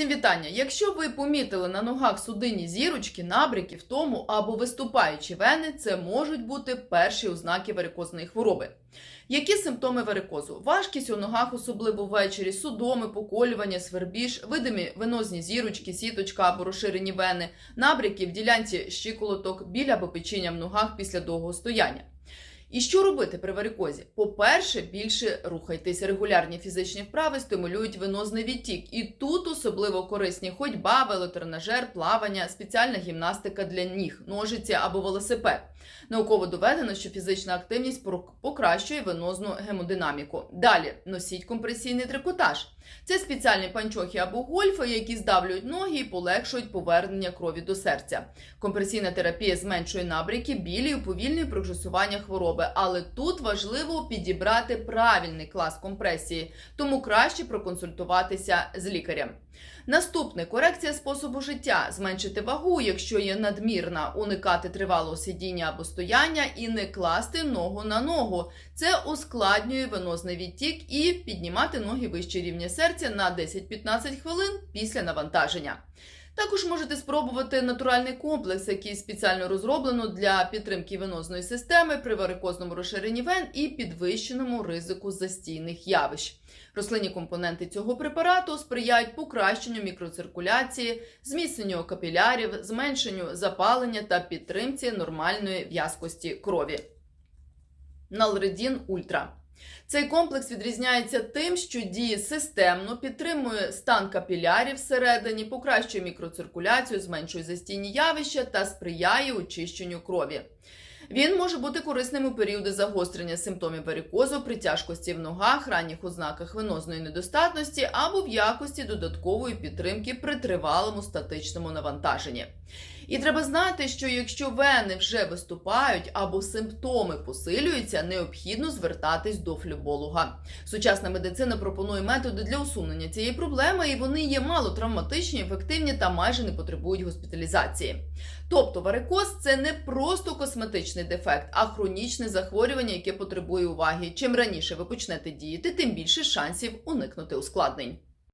Всім вітання! Якщо ви помітили на ногах судинні зірочки, набряки в тому або виступаючі вени, це можуть бути перші ознаки варикозної хвороби. Які симптоми варикозу? Важкість у ногах, особливо ввечері, судоми, поколювання, свербіж, видимі венозні зірочки, сіточка або розширені вени, набряки в ділянці щиколоток, біль або печіння в ногах після довгого стояння. І що робити при варикозі? По-перше, більше рухайтесь. Регулярні фізичні вправи стимулюють венозний відтік. І тут особливо корисні ходьба, велотренажер, плавання, спеціальна гімнастика для ніг, ножиці або велосипед. Науково доведено, що фізична активність покращує венозну гемодинаміку. Далі носіть компресійний трикотаж. Це спеціальні панчохи або гольфи, які здавлюють ноги і полегшують повернення крові до серця. Компресійна терапія зменшує набряки, білі уповільнює прогресування хвороби, але тут важливо підібрати правильний клас компресії, тому краще проконсультуватися з лікарем. Наступне корекція способу життя: зменшити вагу, якщо є надмірна, уникати тривалого сидіння або стояння і не класти ногу на ногу. Це ускладнює венозний відтік і піднімати ноги вище рівня серця на 10-15 хвилин після навантаження. Також можете спробувати натуральний комплекс, який спеціально розроблено для підтримки венозної системи при варикозному розширенні вен і підвищеному ризику застійних явищ. Рослинні компоненти цього препарату сприяють покращенню мікроциркуляції, зміцненню капілярів, зменшенню запалення та підтримці нормальної в'язкості крові. Налредін Ультра. Цей комплекс відрізняється тим, що діє системно, підтримує стан капілярів всередині, покращує мікроциркуляцію, зменшує застійні явища та сприяє очищенню крові. Він може бути корисним у періоди загострення симптомів варикозу при тяжкості в ногах, ранніх ознаках венозної недостатності або в якості додаткової підтримки при тривалому статичному навантаженні. І треба знати, що якщо вени вже виступають або симптоми посилюються, необхідно звертатись до флеболога. Сучасна медицина пропонує методи для усунення цієї проблеми, і вони є мало травматичні, ефективні та майже не потребують госпіталізації. Тобто варикоз це не просто косметичний дефект, а хронічне захворювання, яке потребує уваги. Чим раніше ви почнете діяти, тим більше шансів уникнути ускладнень.